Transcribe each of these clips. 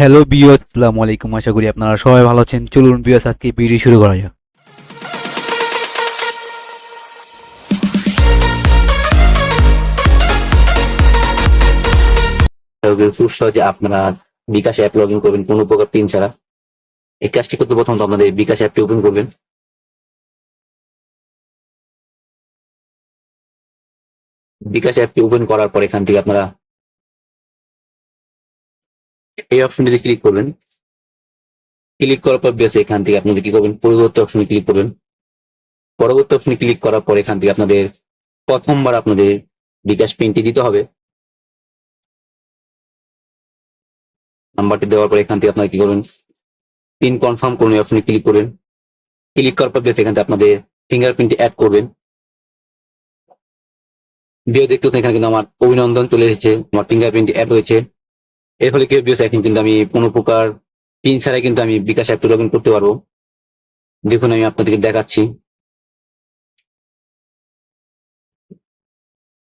Hello বিয়স আসসালামু আলাইকুম। আশা করি আপনারা সবাই ভালো আছেন। চলুন বিয়স আজকে ভিডিও শুরু করা যাক। খুব সহজে আপনারা বিকাশ অ্যাপ লগ ইন করবেন, কোনো প্রকার পিন ছাড়া। এই কাজটি করতে প্রথমত আপনাদের বিকাশ অ্যাপটি ওপেন করবেন। বিকাশ অ্যাপটি ওপেন করার পর এখান থেকে আপনারা এই অপশনটিতে ক্লিক করবেন। ক্লিক করার পর বেশ এখান থেকে আপনাদের কি করবেন? পরবর্তী অপশনে ক্লিক করবেন। পরবর্তী অপশনে ক্লিক করার পর এখান থেকে আপনাদের প্রথমবার আপনাদের বিকাশ পিনটি দিতে হবে। নাম্বারটি দেওয়ার পর এখান থেকে আপনারা কি করবেন? পিন কনফার্ম করুন এই অপশনে ক্লিক করবেন। ক্লিক করার পর বেশ এখান থেকে আপনাদের ফিঙ্গারপ্রিন্ট অ্যাড করবেন। ভিডিও দেখতে এখানে কিন্তু আমার অভিনন্দন চলে এসেছে। আমার ফিঙ্গারপ্রিন্ট অ্যাড হয়েছে। এর ফলে কি হবে? এখন কিন্তু আমি কোনো প্রকার পিন ছাড়াই কিন্তু আমি বিকাশ অ্যাপটি লগ ইন করতে পারব। দেখুন, আমি আপনাদেরকে দেখাচ্ছি।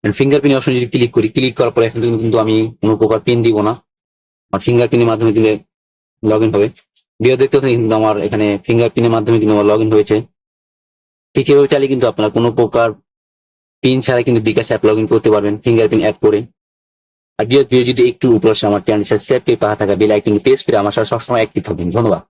ফিঙ্গারপ্রিন্ট অপশন যদি ক্লিক করি ক্লিক করার পরে এখন কিন্তু আমি কোনো প্রকার পিন দিব না। আমার ফিঙ্গারপ্রিন্টের মাধ্যমে দিলে লগ ইন হবে। বিয়ে দেখতে পাচ্ছেন কিন্তু আমার এখানে ফিঙ্গারপ্রিন্টের মাধ্যমে কিন্তু আমার লগ ইন হয়েছে। ঠিক এভাবে চাইলে কিন্তু আপনারা কোনো প্রকার পিন ছাড়া কিন্তু বিকাশ অ্যাপ লগ ইন করতে পারবেন ফিঙ্গারপ্রিন্ট অ্যাড করে। আর ভিডিও যদি একটু উপর আমার চ্যানেল সাবস্ক্রাইব করে পাওয়া থাকা বেল আইকন প্রেস করে আমার সাথে সবসময় অ্যাক্টিভ থাকবেন। ধন্যবাদ।